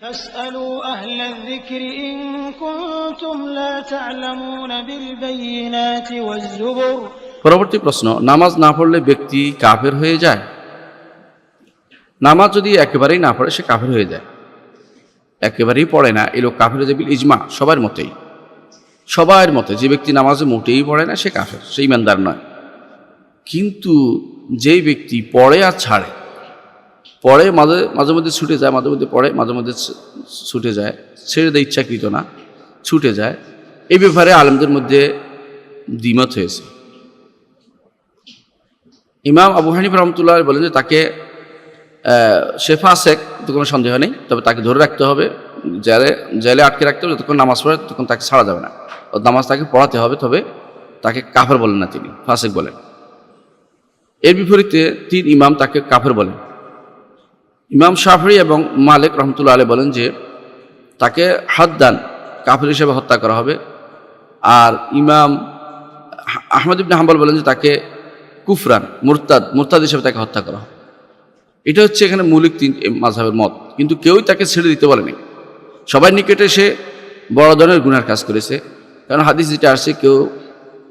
فاسألوا أهل الذكر إن كنتم لا تعلمون بالبينات والزبر পরবর্তী প্রশ্ন নামাজ না পড়লে ব্যক্তি কাফের হয়ে যায় নামাজ যদি একেবারেই না পড়ে সে কাফের হয়ে যায় একেবারেই পড়ে না এই লোক কাফের হয়ে যাবে ইজমা সবার মতেই সবার মতে যে ব্যক্তি নামাজে মোটেই পড়ে না সে কাফের সে ইমানদার নয় কিন্তু যেই ব্যক্তি পড়ে আর ছাড়ে পড়ে মাঝে মাঝে মধ্যে ছুটে যায়, মাঝে মধ্যে পড়ে মাঝে মধ্যে ছুটে যায়। ছেড়ে দেয় ইচ্ছাকৃত না, ছুটে যায়। এই ব্যাপারে আলমদের মধ্যে দ্বিমত হয়েছে। ইমাম আবু হানিফ রহমতুল্লাহ বলেন যে তাকে শেফা শেখ তো কোনো সন্দেহ নেই, তবে তাকে ধরে রাখতে হবে। জেলে জেলে আটকে রাখতে হবে, যতক্ষণ নামাজ পড়ে ততক্ষণ তাকে ছাড়া যাবে না। ও নামাজ তাকে পড়াতে হবে, তবে তাকে কাফের বলেন না তিনি, ফাসেক বলেন। এর বিপরীতে তিন ইমাম তাকে কাফের বলেন। ইমাম শাফরি এবং মালিক রহমতুল্লাহ আলী বলেন যে তাকে হাদ্দান, কাফের হিসেবে হত্যা করা হবে। আর ইমাম আহ- আহমদ ইবনে হাম্বল বলেন যে তাকে কুফরান, মুরতাদ মুরতাদ হিসেবে তাকে হত্যা করা হবে। এটা হচ্ছে এখানে মৌলিক তিন মাঝহের মত। কিন্তু কেউই তাকে ছেড়ে দিতে বলেনি। সবাই নিকটে সে বড় ধরনের গুনার কাজ করেছে। কারণ হাদিস যেটা আসছে, কেউ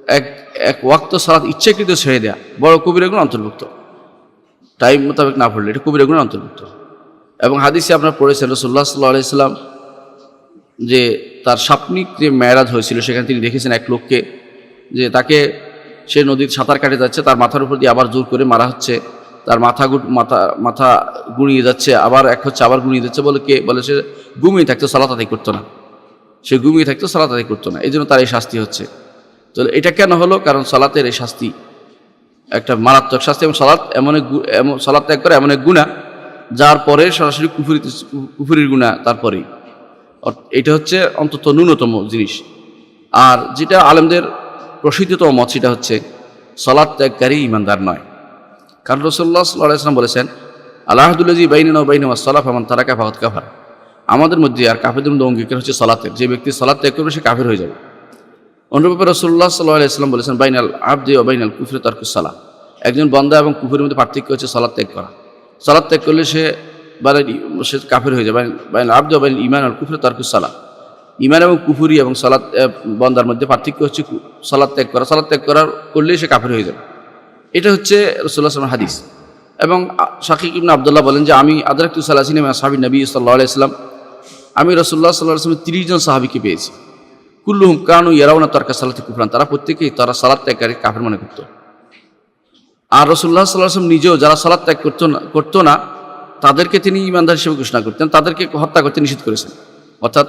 এক এক ওয়াক্ত সালাত ইচ্ছাকৃত ছেড়ে দেয়া, বড় কবিরা গুণ অন্তর্ভুক্ত। টাইম মোতাবেক না পড়লে এটা কবিরা গুণের অন্তর্ভুক্ত। এবং হাদিসে আপনার পড়েছেন রসুল্লাহ সাল্লাহ আলাইসাল্লাম যে তার সাপনিক যে মেয়ারাজ হয়েছিল, সেখানে তিনি দেখেছেন এক লোককে যে তাকে সে নদীর সাঁতার কাটে যাচ্ছে, তার মাথার উপর দিয়ে আবার জোর করে মারা হচ্ছে, তার মাথা মাথা মাথা গুঁড়িয়ে যাচ্ছে, আবার এক হচ্ছে আবার গুঁড়িয়ে যাচ্ছে বলে কে? বলে সে ঘুমিয়ে থাকতো, সালাত আদায় করতো না। সে ঘুমিয়ে থাকতো, সালাত করতো না। এই জন্য তার এই শাস্তি হচ্ছে। তো এটা কেন হলো? কারণ সালাতের এই শাস্তি একটা মারাত্মক শাস্তি এবং সালাত এমন এক এমন, সালাত ত্যাগ করে এমন এক গুণা যার পরে সরাসরি কুফুরি কুফুরির গুণা তারপরেই। এটা হচ্ছে অন্তত ন্যূনতম জিনিস। আর যেটা আলেমদের প্রসিদ্ধতম মত, সেটা হচ্ছে সলাদ ত্যাগকারী ইমানদার নয়। কারণ রসল্লাহ সাল্লাহ ইসলাম বলেছেন আল্লাহদুল্লাজি বাইন বাইন সলাফ আমান তারাকা ফাহত কাফার। আমাদের মধ্যে আর কাফেরদের মধ্যে অঙ্গীকার হচ্ছে সলাতের। যে ব্যক্তি সলাৎ ত্যাগ করবে, সে কাফের হয়ে যাবে। অনুরূপে রসুল্লাহ সাল্লাহ ইসলাম বলেছেন বাইনাল আবদি ও বাইনাল কুফরে তারকুসালা একজন বন্দা এবং কুফুরের মধ্যে পার্থক্য হচ্ছে সলাৎ ত্যাগ করা। সলাৎ ত্যাগ করলে সে মানে সে কাফের হয়ে যাবে বাইনাল আবদি ও বাইনাল ইমান আল কুফরে তারকুসালা ইমান এবং কুফুরি এবং আহ, বন্দার মধ্যে পার্থক্য হচ্ছে সলাৎ ত্যাগ করা। সলাৎ ত্যাগ করার করলেই সে কাফের হয়ে যাবে। এটা হচ্ছে রসুল্লাহ আসলামের হাদিস। এবং শাকিক ইবনে আবদুল্লাহ বলেন যে আমি আদারাক্তু সাল্লাহিন সাহাবি নবী সাল্লাহ আলাইসলাম আমি রসুল্লাহ সাল্লাহ আসলামের তিরিশ জন সাহাবিকে পেয়েছি। কুল্লুহুম কানু ইয়ারাউনা তর্কা সালাতে কুফরান। তারা প্রত্যেকেই তারা সালাদ ত্যাগকারী কাফের মনে করত। আর রসুল্লাহ সাল্লাহ আসলাম নিজেও যারা সালাদ ত্যাগ করতো না করতো না, তাদেরকে তিনি ইমানদার হিসেবে ঘোষণা করতেন, তাদেরকে হত্যা করতে নিষেধ করেছেন। অর্থাৎ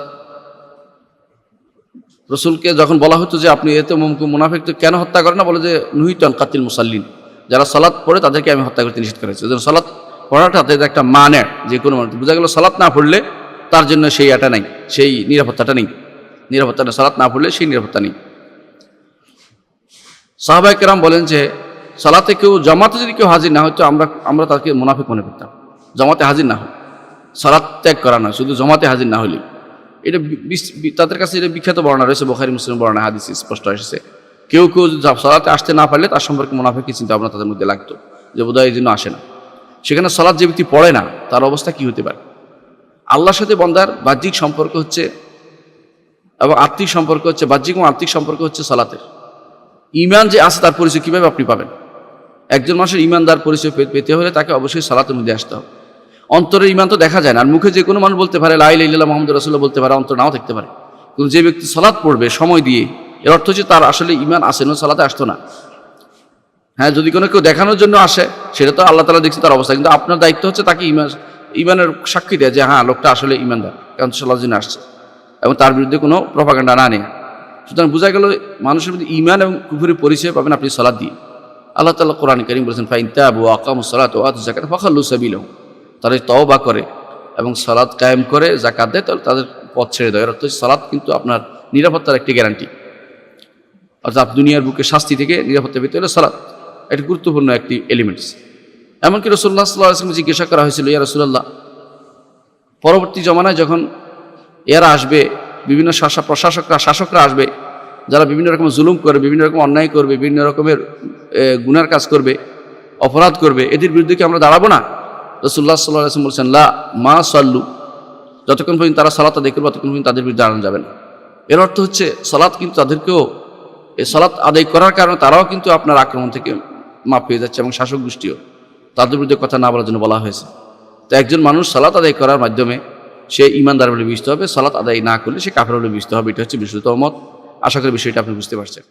রসুলকে যখন বলা হতো যে আপনি এতে মুনাফিক, তো কেন হত্যা করেন না? বলে যে নুহিতন কাতিল মুসাল্লিন। যারা সালাত পড়ে তাদেরকে আমি হত্যা করতে নিষেধ করেছি। যেন সালাত পড়াটা তাদের একটা মানে যে কোনো মানুষ। বোঝা গেল সালাত না পড়লে তার জন্য সেই এটা নাই, সেই নিরাপত্তাটা নেই। নিরাপত্তাটা সালাত না পড়লে সেই নিরাপত্তা নেই। সাহাবাই কেরাম বলেন যে, সালাতে কেউ জমাতে যদি কেউ হাজির না হতো আমরা আমরা তাকে মুনাফিক মনে করতাম। জমাতে হাজির না হয়। সালাত ত্যাগ করা নয়, শুধু জমাতে হাজির না হলে। এটা তাদের কাছে এটা বিখ্যাত বর্ণনা রয়েছে, বোখারি, মুসলিম বর্ণনা হাদিস স্পষ্ট এসেছে। কেউ কেউ সালাতে আসতে না পারলে, তার সম্পর্কে মুনাফিকি চিন্তা ভাবনা তাদের মধ্যে লাগতো, যে বোধহয় এই জন্য আসে না। সেখানে সালাদ যে ব্যক্তি পড়ে না, তার অবস্থা কি হতে পারে? আল্লাহর সাথে বন্দার বাহ্যিক সম্পর্ক হচ্ছে এবং আর্থিক সম্পর্ক হচ্ছে বাহ্যিক এবং আর্থিক সম্পর্ক হচ্ছে সালাতের। ইমান যে আছে তার পরিচয় কীভাবে আপনি পাবেন? একজন মানুষের ইমানদার পরিচয় পেতে হলে তাকে অবশ্যই সালাতের মধ্যে আসতে হবে। অন্তরের ইমান তো দেখা যায় না। আর মুখে যে কোনো মানুষ বলতে পারে লাই লাইল্লাহ মোহাম্মদ রসুল্লাহ বলতে পারে, অন্তর নাও থাকতে পারে। কিন্তু যে ব্যক্তি সালাত পড়বে সময় দিয়ে, এর অর্থ হচ্ছে তার আসলে ইমান আসে না সালাতে আসতো না। হ্যাঁ যদি কোনো কেউ দেখানোর জন্য আসে, সেটা তো আল্লাহ তালা দেখছে তার অবস্থা। কিন্তু আপনার দায়িত্ব হচ্ছে তাকে ইমান ইমানের সাক্ষী দেয় যে হ্যাঁ লোকটা আসলে ইমানদার কারণ জন্য আসছে। এবং তার বিরুদ্ধে কোনো প্রপাগান্ডা না নেয় সুতরাং বোঝা গেল মানুষের মধ্যে ইমান এবং কুফুরের পরিচয় পাবেন আপনি সালাদ দিয়ে। আল্লাহ তাল্লাহ কোরআন করিম বলেছেন, ফাইন তাবু আকাম সালাত ওয়াত জাকাত ফখাল্লু সাবিল তারা তওবা করে এবং সালাদ কায়েম করে জাকাত দেয়, তাহলে তাদের পথ ছেড়ে দেয়। এর অর্থ হচ্ছে সালাদ কিন্তু আপনার নিরাপত্তার একটি গ্যারান্টি অর্থাৎ দুনিয়ার বুকে শাস্তি থেকে নিরাপত্তা পেতে হলে সালাদ একটি গুরুত্বপূর্ণ একটি এলিমেন্টস এমনকি রসুল্লাহ সাল্লাহ আসলামকে জিজ্ঞাসা করা হয়েছিল, ইয়া রসুল্লাহ পরবর্তী জমানায় যখন এরা আসবে, বিভিন্ন শাসক প্রশাসকরা, শাসকরা আসবে, যারা বিভিন্ন রকম জুলুম করবে, বিভিন্ন রকম অন্যায় করবে, বিভিন্ন রকমের গুনার কাজ করবে, অপরাধ করবে, এদের বিরুদ্ধে কি আমরা দাঁড়াবো না? রসুল্লাহ সাল্লাহ বলছেন, লা মা সাল্লু যতক্ষণ পর্যন্ত তারা সালাত আদায় করবে, ততক্ষণ পর্যন্ত তাদের বিরুদ্ধে দাঁড়ানো যাবে না। এর অর্থ হচ্ছে, সালাত কিন্তু তাদেরকেও এই সালাত আদায় করার কারণে তারাও কিন্তু আপনার আক্রমণ থেকে মাপ পেয়ে যাচ্ছে এবং শাসক গোষ্ঠীও তাদের বিরুদ্ধে কথা না বলার জন্য বলা হয়েছে। তো একজন মানুষ সালাত আদায় করার মাধ্যমে সে ইমানদার বলে বুঝতে হবে, সালাত আদায় না করলে সে কাফের বলে বুঝতে হবে, এটা হচ্ছে বিশুদ্ধ মত। আশা করি বিষয়টা আপনি বুঝতে পারছেন।